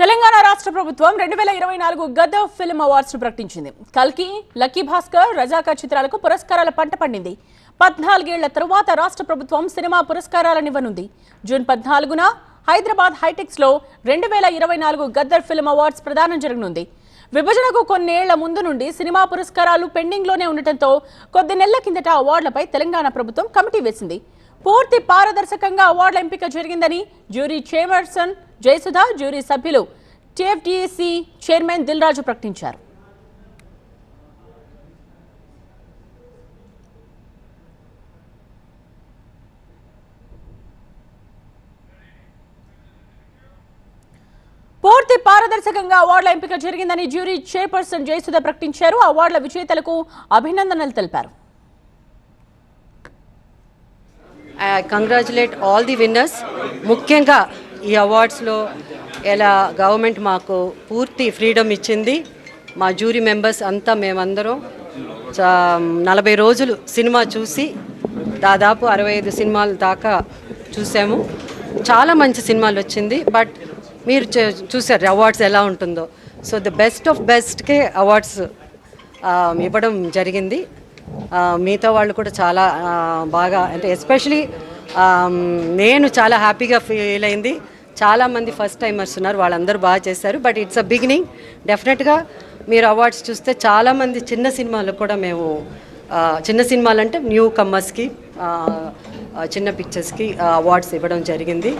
తెలంగాణ రాష్ట్ర ప్రభుత్వం రెండు వేల ఇరవై నాలుగు గద ఫిల్మ్ అవార్డ్స్ ప్రకటించింది. కల్కి లక్కీ భాస్కర్ రజాకర్ చిత్రాలకు పురస్కారాల పంట పండింది. పద్నాలుగేళ్ళ తరువాత రాష్ట్ర ప్రభుత్వం సినిమా పురస్కారాలనివ్వనుంది. జూన్ పద్నాలుగున హైదరాబాద్ హైటెక్స్లో రెండు వేల ఇరవై నాలుగు గద్దర్ ఫిల్మ్ అవార్డ్స్ ప్రదానం జరగనుంది. విభజనకు కొన్నేళ్ళ ముందు నుండి సినిమా పురస్కారాలు పెండింగ్లోనే ఉండటంతో కొద్ది నెలల కిందట అవార్డులపై తెలంగాణ ప్రభుత్వం కమిటీ వేసింది. పూర్తి పారదర్శకంగా అవార్డుల ఎంపిక జరిగిందని జ్యూరీ చైర్మర్సన్ జయసుధ జ్యూరీ సభ్యులు టీఎఫ్టీసీ చైర్మన్ దిల్రాజు ప్రకటించారు. పూర్తి పారదర్శకంగా అవార్డుల ఎంపిక జరిగిందని జ్యూరీ చైర్పర్సన్ జయసుధ ప్రకటించారు. అవార్డుల విజేతలకు అభినందనలు తెలిపారు. I congratulate all the winners ముఖ్యంగా ఈ అవార్డ్స్లో ఎలా గవర్నమెంట్ మాకు పూర్తి ఫ్రీడమ్ ఇచ్చింది. మా జ్యూరీ మెంబర్స్ అంతా మేమందరం నలభై రోజులు సినిమా చూసి దాదాపు అరవై ఐదు సినిమాల దాకా చూసాము. చాలా మంచి సినిమాలు వచ్చింది. బట్ మీరు చూ- చూసారు అవార్డ్స్ ఎలా ఉంటుందో. సో ద బెస్ట్ ఆఫ్ బెస్ట్కే అవార్డ్స్ ఇవ్వడం జరిగింది. మిగతా వాళ్ళు కూడా చాలా బాగా అంటే ఎస్పెషలీ నేను చాలా హ్యాపీగా ఫీల్ అయింది. చాలామంది ఫస్ట్ టైమర్స్ ఉన్నారు వాళ్ళందరూ బాగా చేశారు బట్ ఇట్స్ అ బిగినింగ్ డెఫినెట్గా మీరు అవార్డ్స్ చూస్తే చాలామంది చిన్న సినిమాలు కూడా మేము చిన్న సినిమాలు అంటే న్యూ కమ్మర్స్కి చిన్న పిక్చర్స్కి అవార్డ్స్ ఇవ్వడం జరిగింది.